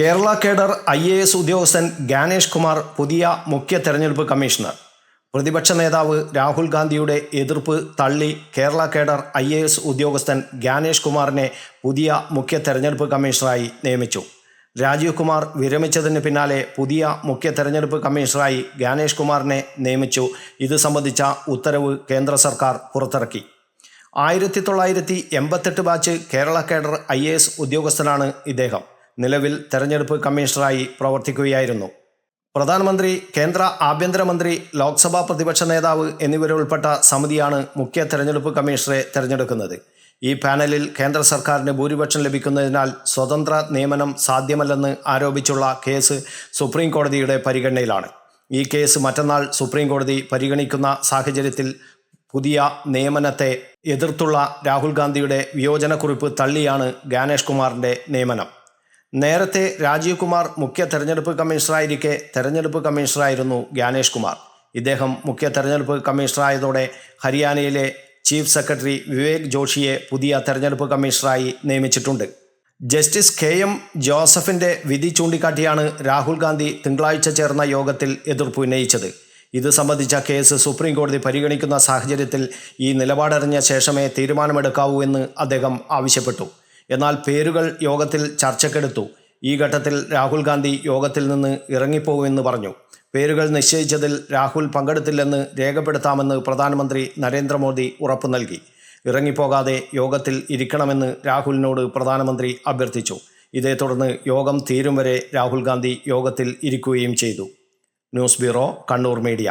Kerala cadre I A S ഉദ്യോഗസ്ഥൻ ഗാനേഷ് കുമാർ പുതിയ മുഖ്യ തെരഞ്ഞെടുപ്പ് കമ്മീഷണർ. പ്രതിപക്ഷ നേതാവ് രാഹുൽ ഗാന്ധിയുടെ എതിർപ്പ് തള്ളി Kerala cadre I A S ഉദ്യോഗസ്ഥൻ ഗാനേഷ് കുമാറിനെ പുതിയ മുഖ്യ തെരഞ്ഞെടുപ്പ് കമ്മീഷണറായി നിയമിച്ചു. രാജീവ് കുമാർ വിരമിച്ചതിന് പിന്നാലെ പുതിയ മുഖ്യ തെരഞ്ഞെടുപ്പ് കമ്മീഷണറായി ഗാനേഷ് കുമാറിനെ നിയമിച്ചു. ഇത് സംബന്ധിച്ച ഉത്തരവ് കേന്ദ്ര സർക്കാർ പുറത്തിറക്കി. ആയിരത്തി തൊള്ളായിരത്തി എൺപത്തെട്ട് batch Kerala cadre I A S ഉദ്യോഗസ്ഥനാണ് ഇദ്ദേഹം. നിലവിൽ തെരഞ്ഞെടുപ്പ് കമ്മീഷണറായി പ്രവർത്തിക്കുകയായിരുന്നു. പ്രധാനമന്ത്രി കേന്ദ്ര ആഭ്യന്തരമന്ത്രി ലോക്സഭാ പ്രതിപക്ഷ നേതാവ് എന്നിവരുൾപ്പെട്ട സമിതിയാണ് മുഖ്യ തെരഞ്ഞെടുപ്പ് കമ്മീഷണറെ തെരഞ്ഞെടുക്കുന്നത്. ഈ പാനലിൽ കേന്ദ്ര സർക്കാരിന് ഭൂരിപക്ഷം ലഭിക്കുന്നതിനാൽ സ്വതന്ത്ര നിയമനം സാധ്യമല്ലെന്ന് ആരോപിച്ചുള്ള കേസ് സുപ്രീം കോടതിയുടെ പരിഗണനയിലാണ്. ഈ കേസ് മറ്റന്നാൾ സുപ്രീം കോടതി പരിഗണിക്കുന്ന സാഹചര്യത്തിൽ പുതിയ നിയമനത്തെ എതിർത്തുള്ള രാഹുൽ ഗാന്ധിയുടെ വിയോജനക്കുറിപ്പ് തള്ളിയാണ് ഗാനേഷ് കുമാറിന്റെ നിയമനം. നേരത്തെ രാജീവ് കുമാർ മുഖ്യ തെരഞ്ഞെടുപ്പ് കമ്മീഷണറായിരിക്കെ തെരഞ്ഞെടുപ്പ് കമ്മീഷണറായിരുന്നു ജ്ഞാനേഷ് കുമാർ. ഇദ്ദേഹം മുഖ്യ തെരഞ്ഞെടുപ്പ് കമ്മീഷണറായതോടെ ഹരിയാനയിലെ ചീഫ് സെക്രട്ടറി വിവേക് ജോഷിയെ പുതിയ തെരഞ്ഞെടുപ്പ് കമ്മീഷണറായി നിയമിച്ചിട്ടുണ്ട്. ജസ്റ്റിസ് കെ എം ജോസഫിന്റെ വിധി ചൂണ്ടിക്കാട്ടിയാണ് രാഹുൽ ഗാന്ധി തിങ്കളാഴ്ച ചേർന്ന യോഗത്തിൽ എതിർപ്പ് ഉന്നയിച്ചത്. ഇത് സംബന്ധിച്ച കേസ് സുപ്രീം കോടതി പരിഗണിക്കുന്ന സാഹചര്യത്തിൽ ഈ നിലപാടറിഞ്ഞ ശേഷമേ തീരുമാനമെടുക്കാവൂ എന്ന് അദ്ദേഹം ആവശ്യപ്പെട്ടു. എന്നാൽ പേരുകൾ യോഗത്തിൽ ചർച്ചക്കെടുത്തു. ഈ ഘട്ടത്തിൽ രാഹുൽ ഗാന്ധി യോഗത്തിൽ നിന്ന് ഇറങ്ങിപ്പോകുമെന്ന് പറഞ്ഞു. പേരുകൾ നിശ്ചയിച്ചതിൽ രാഹുൽ പങ്കെടുത്തില്ലെന്ന് രേഖപ്പെടുത്താമെന്ന് പ്രധാനമന്ത്രി നരേന്ദ്രമോദി ഉറപ്പു നൽകി. ഇറങ്ങിപ്പോകാതെ യോഗത്തിൽ ഇരിക്കണമെന്ന് രാഹുലിനോട് പ്രധാനമന്ത്രി അഭ്യർത്ഥിച്ചു. ഇതേ തുടർന്ന് യോഗം തീരും വരെ രാഹുൽ ഗാന്ധി യോഗത്തിൽ ഇരിക്കുകയും ചെയ്തു. News bureau Kannur media.